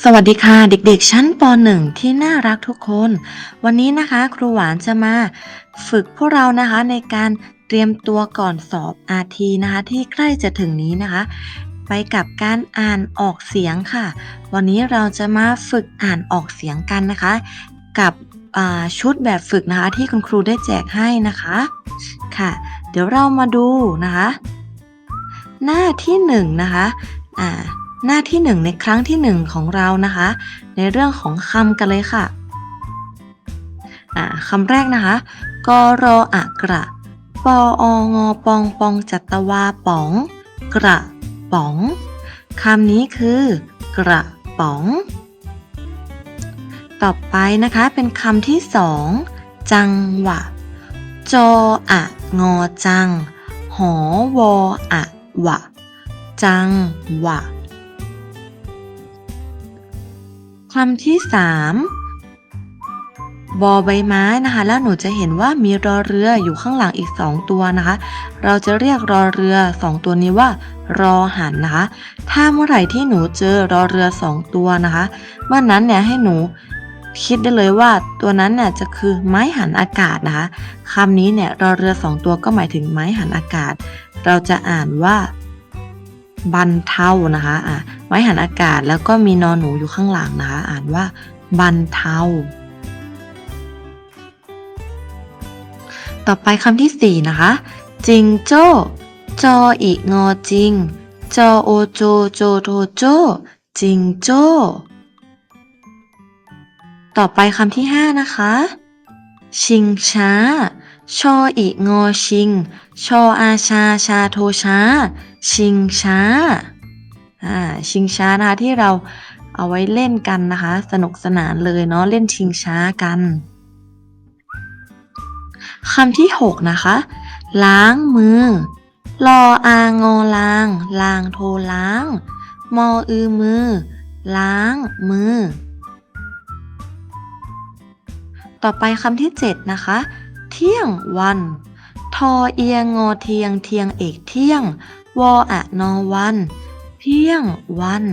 สวัสดีค่ะเด็กๆ ชั้นป .1 ที่น่ารักทุกคน วันนี้นะคะ ครูหวานจะมาฝึกพวกเรานะคะในการเตรียมตัวก่อนสอบ RT นะคะ ที่ใกล้จะถึงนี้นะคะ ไปกับการอ่านออกเสียงค่ะ วันนี้เราจะมาฝึกอ่านออกเสียงกันนะคะ กับชุดแบบฝึกนะคะ ที่คุณครูได้แจกให้นะคะค่ะ เดี๋ยวเรามาดูนะคะ หน้าที่หนึ่งนะคะอ่า หน้าที่หนึ่งในครั้งที่หนึ่งของเรานะคะ ในเรื่องของคำกันเลยค่ะอ่าคำแรกนะคะกรออะกระปอองอปองปองจัตวาป๋อง กระป๋องคำนี้คือ กระป๋อง ต่อไปนะคะเป็นคำที่สองจังหวะ จออะงอจัง หอวออะหวะ จังหวะ คำที่สามบอใบไม้นะคะ แล้วหนูจะเห็นว่ามีรอเรืออยู่ข้างหลังอีกสองตัวนะคะ เราจะเรียกรอเรือสองตัวนี้ว่า รอหันนะคะ ถ้าเมื่อไหร่ที่หนูเจอรอเรือสองตัวนะคะ เมื่อนั้นเนี่ยให้หนูคิดได้เลยว่าตัวนั้นเนี่ยจะคือไม้หันอากาศนะคะคำนี้เนี่ยรอเรือสองตัวก็หมายถึงไม้หันอากาศ เราจะอ่านว่า บันเทานะคะอะไม้หันอากาศแล้วก็มีนอนหนูอยู่ข้างหลังนะคะ อ่านว่าบันเทาต่อไปคำที่สี่นะคะ จิงโจ้จออีงอจิง จอโอโจโจโทโจจิงโจ้ต่อไปคำที่ห้านะคะ ชิงช้า ชออีงอชิง ชออาชาชาโทช้า ชิงช้าอ่าชิงช้านะคะที่เราเอาไว้เล่นกันนะคะ สนุกสนานเลยเนาะเล่นชิงช้ากันคำที่ 6 นะคะ ล้างมือ ลออางอลาง ลางโทล้าง มออือมือ ล้างมือ ต่อไปคำที่ 7 นะคะ เที่ยงวัน ทอเอียงงอเทียงเทียงเอกเที่ยง วออะนอวัน เที่ยงวัน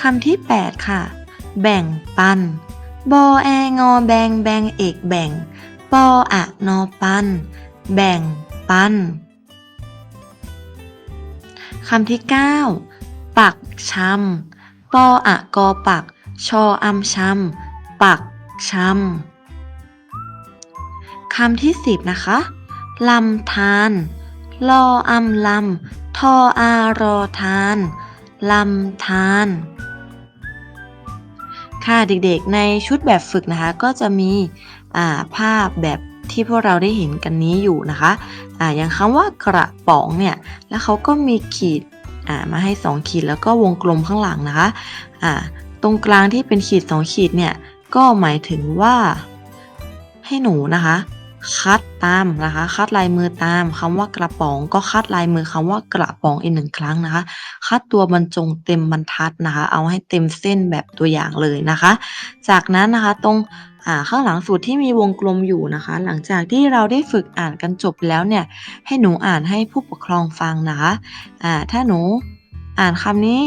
คำที่ 8 ค่ะ แบ่งปัน บอแองอแบงแบงเอกแบ่ง ปออะนอปัน แบ่งปันคำที่ 9 ปักชำปออะกอปัก ชออำชำปักชำ คำที่10นะคะลำทาน ลออำลำทออารอทานลำทาน ค่ะเด็กๆในชุดแบบฝึกนะคะ ก็จะมีาภาพแบบที่พวกเราได้เห็นกันนี้อยู่นะคะอ่าอย่างคำว่ากระป๋องเนี่ย แล้วเขาก็มีขีดามาให้ 2 ขีดแล้วก็วงกลมข้างหลังนะคะตรงกลางที่เป็นขีด 2 ขีดเนี่ย ก็หมายถึงว่าให้หนูนะคะ คัดตามนะคะ คัดลายมือตามคำว่ากระป๋อง ก็คัดลายมือคำว่ากระป๋องอีกหนึ่งครั้งนะคะ คัดตัวบรรจงเต็มบรรทัดนะคะ เอาให้เต็มเส้นแบบตัวอย่างเลยนะคะ จากนั้นนะคะตรงข้างหลังสูตรที่มีวงกลมอยู่นะคะ หลังจากที่เราได้ฝึกอ่านกันจบแล้วเนี่ย ให้หนูอ่านให้ผู้ปกครองฟังนะคะถ้าหนูอ่านคำนี้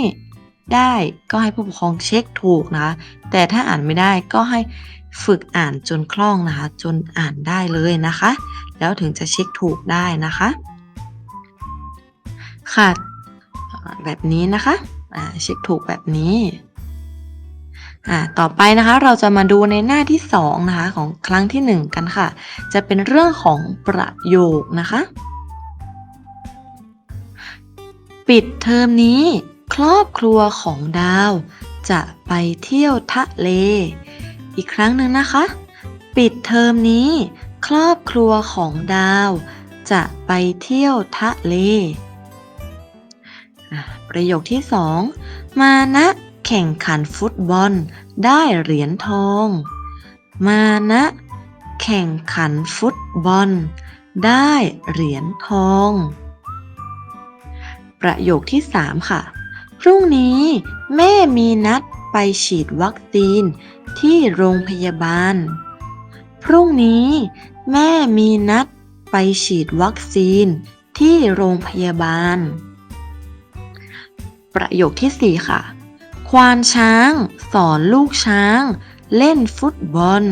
ได้ก็ให้ผู้ปกครองเช็คถูกนะคะ แต่ถ้าอ่านไม่ได้ก็ให้ฝึกอ่านจนคล่องนะคะ จนอ่านได้เลยนะคะ แล้วถึงจะเช็คถูกได้นะคะ ค่ะแบบนี้นะคะเช็คถูกแบบนี้อ่าต่อไปนะคะเราจะมาดูในหน้าที่สองนะคะของครั้งที่หนึ่งกันค่ะ จะเป็นเรื่องของประโยคนะคะ ปิดเทอมนี้ ครอบครัวของดาว จะไปเที่ยวทะเล อีกครั้งหนึ่งนะคะ ปิดเทอมนี้ ครอบครัวของดาว จะไปเที่ยวทะเลอะประโยคที่สองมานะแข่งขันฟุตบอลได้เหรียญทอง มานะ แข่งขันฟุตบอล ได้เหรียญทอง ประโยคที่ 3 ค่ะ รุ่งนี้แม่มีนัดไปฉีดวัคซีนที่โรงพยาบาล พรุ่งนี้แม่มีนัดไปฉีดวัคซีนที่โรงพยาบาล ประโยคที่ 4 ค่ะ ควานช้างสอนลูกช้างเล่นฟุตบอล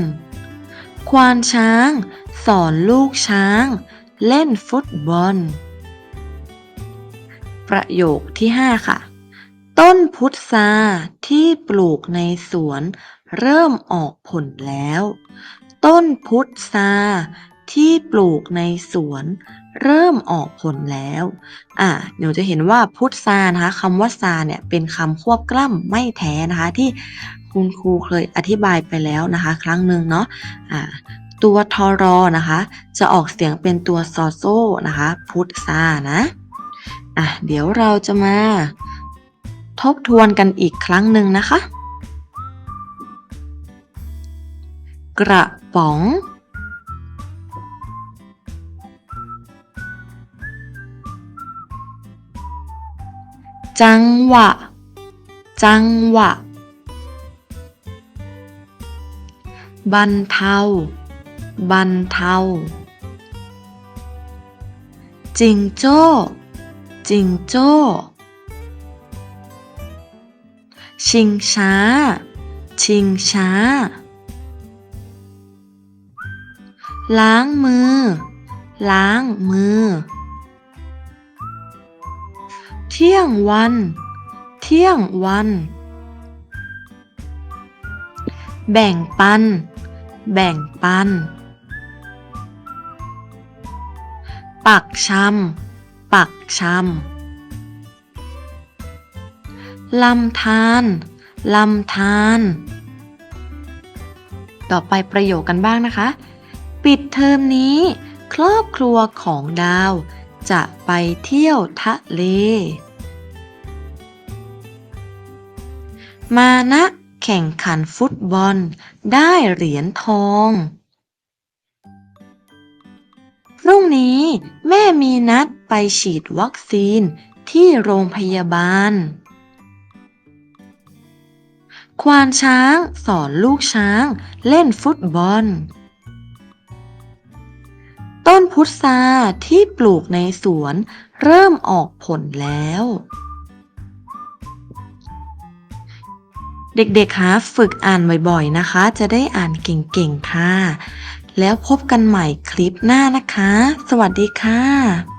ควานช้างสอนลูกช้างเล่นฟุตบอล ประโยคที่ 5 ค่ะ ต้นพุทราที่ปลูกในสวนเริ่มออกผลแล้ว ต้นพุทราที่ปลูกในสวนเริ่มออกผลแล้ว อะหนูจะเห็นว่าพุทรานะคะคำว่าซาเนี่ยเป็นคำควบกล้ำไม่แท้นะคะ ที่คุณครูเคยอธิบายไปแล้วนะคะ ครั้งหนึ่งเนาะ อะตัวทอรอนะคะ จะออกเสียงเป็นตัวซอโซนะคะ พุทรานะ อะเดี๋ยวเราจะมา ทบทวนกันอีกครั้งหนึ่งนะคะ กระป๋อง จังหวะ จังหวะ บรรเทา บรรเทา จิงโจ้ จิงโจ้ ชิงช้า ชิงช้า ล้างมือ ล้างมือ เที่ยงวัน เที่ยงวัน แบ่งปัน แบ่งปัน ปักชำปักชำ ลำธารลำธารต่อไปประโยคกันบ้างนะคะ ปิดเทอมนี้ ครอบครัวของดาว จะไปเที่ยวทะเล มานะแข่งขันฟุตบอลได้เหรียญทอง พรุ่งนี้แม่มีนัดไปฉีดวัคซีนที่โรงพยาบาล ควานช้างสอนลูกช้าง เล่นฟุตบอล ต้นพุทราที่ปลูกในสวนเริ่มออกผลแล้ว เด็กๆคะฝึกอ่านบ่อยๆนะคะ จะได้อ่านเก่งๆค่ะ แล้วพบกันใหม่คลิปหน้านะคะ สวัสดีค่ะ